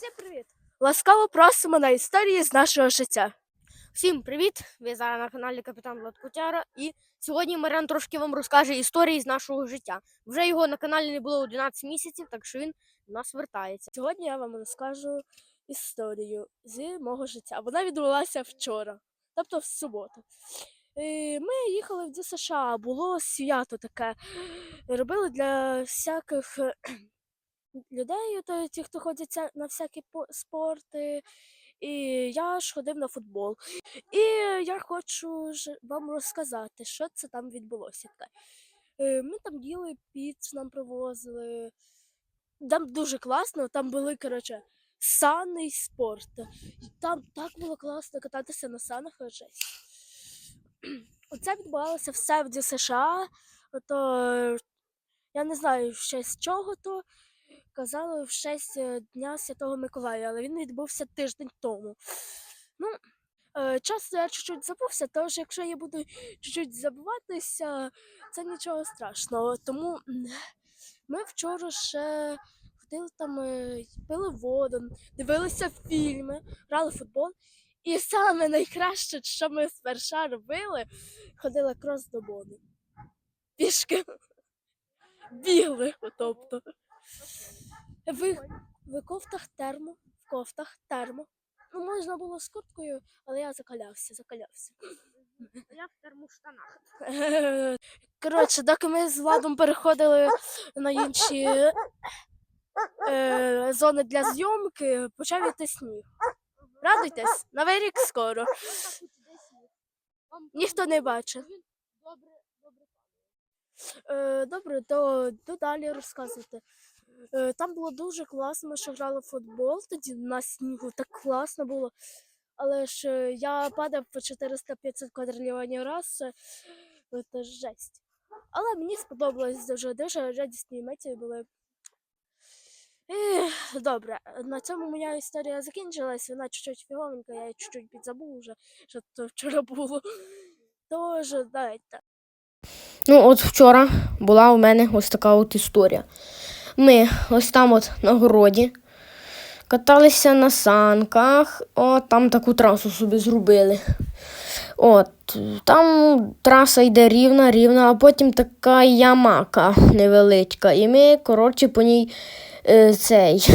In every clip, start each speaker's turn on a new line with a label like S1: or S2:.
S1: Всім привіт! Ласкаво просимо на історії з нашого життя.
S2: Всім привіт! Ви зараз на каналі Капітан Влад Кутяра. І сьогодні Маріан трошки вам розкаже історії з нашого життя. Вже його на каналі не було 11 місяців, так що він до нас вертається.
S1: Сьогодні я вам розкажу історію з мого життя. Вона відбулася вчора, тобто в суботу. Е, Ми їхали в ДСШ, було свято таке. Робили для всяких людей, то ті, хто ходять на всякі спорти. І я ж ходив на футбол. І я хочу вам розказати, що це там відбулося. Е, Ми там їли піцу, нам привозили. Там дуже класно, там були, коротше, сани і спорт. Там так було класно кататися на санах, жесть. Оце відбувалося все в ДСШ. Ото е, я не знаю, в честь чого то. Казали в честь е, Дня Святого Миколая, але він відбувся тиждень тому. Ну, е, часто я чуть-чуть забувся, тож якщо я буду чуть-чуть забуватися, це нічого страшного. Тому ми вчора ще ходили там, е, пили воду, дивилися фільми, грали в футбол. І саме найкраще, що ми сперша робили, ходили крос до бону. Пішки бігли, тобто. Ви, ви кофтах термо, в кофтах термо. Ну, можна було з курткою, але я закалявся, закалявся.
S2: Я в термоштанах.
S1: Коротше, доки ми з Владом переходили на інші е, зони для зйомки, почав іти сніг. Радуйтесь, новий рік скоро. Ніхто не бачить.
S2: Добре, добре.
S1: Е, добре, то, то далі розказуйте. Е, там було дуже класно, ми ще грали в футбол тоді на снігу, так класно було. Але ж е, я падав по 400-500 квадрильйонів раз. Це жесть. Але мені сподобалось дуже дуже радісні емоції були. Ех, добре, на цьому моя історія закінчилась. Вона чуть-чуть фіговенька, я її чуть-чуть підзабув вже, що то вчора було. Тож, дайте.
S2: Ну, от вчора була у мене ось така от історія. Ми ось там от на городі каталися на санках, О, там таку трасу собі зробили. От, там траса йде рівна, рівна, а потім така ямака невеличка. І ми, коротше, по ній е, цей.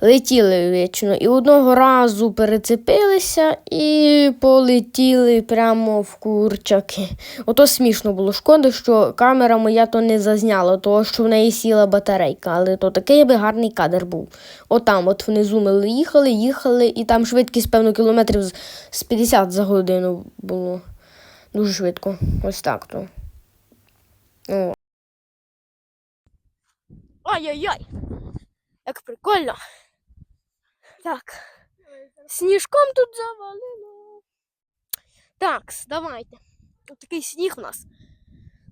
S2: Летіли вічно. І одного разу перецепилися і полетіли прямо в курчаки. Ото смішно було. Шкода, що камера моя то не зазняла, того що в неї сіла батарейка, але то такий би гарний кадр був. Отам, от внизу ми їхали, їхали, і там швидкість, певно, кілометрів з- з 50 за годину було. Дуже швидко. Ось так то. О.
S1: Ай-яй-яй! Як прикольно. Так. Сніжком тут завалило. Так, давайте. Ось такий сніг у нас.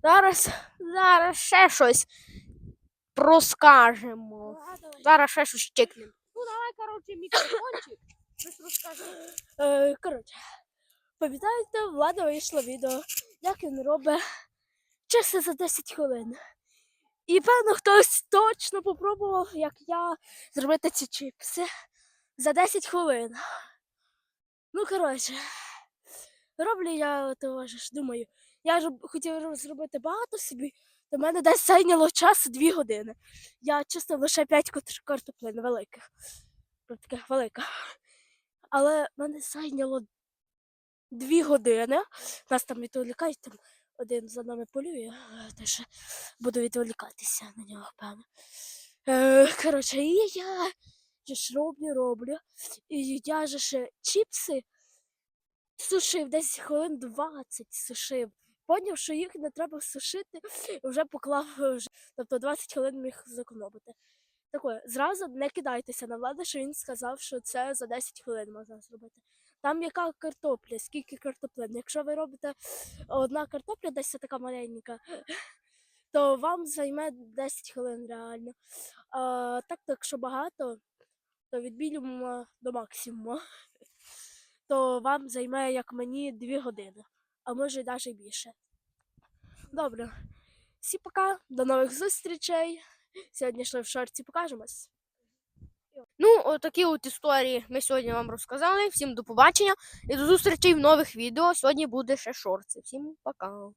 S1: Зараз, зараз ще щось розкажемо. Зараз ще щось чекнемо.
S2: Ну, давай, коротше, мікрофончик. Щось розкажи.
S1: Е, коротше, пам'ятаєте, влада вийшло відео, як він робить часи за 10 хвилин. І певно хтось точно попробував, як я, зробити ці чіпси за 10 хвилин. Ну, коротше, роблю я того ж, думаю, я ж хотів зробити багато собі, то в мене десь зайняло час 2 години. Я чисто лише 5 картоплин великих. Прям таких. Але мене зайняло дві години. Нас там відволікають, там один за нами полює, е, теж буду відволікатися на нього, певно. Е, коротше, і я же ж роблю, роблю. І я же ще чіпси сушив, десь хвилин 20 сушив. Поняв, що їх не треба сушити, вже поклав, вже, тобто 20 хвилин міг зекономити. Таке, зразу не кидайтеся на владу, що він сказав, що це за 10 хвилин можна зробити. Там яка картопля, скільки картоплин. Якщо ви робите одна картопля, десь така маленька, то вам займе 10 хвилин реально. А так, якщо багато, то від мінімуму до максимуму, то вам займе, як мені, 2 години, а може навіть більше. Добре. Всі пока, до нових зустрічей. Сьогодні йшли в шорті, покажемось.
S2: Ну, отакі от історії ми сьогодні вам розказали. Всім до побачення і до зустрічі в нових відео. Сьогодні буде ще шорти. Всім пока.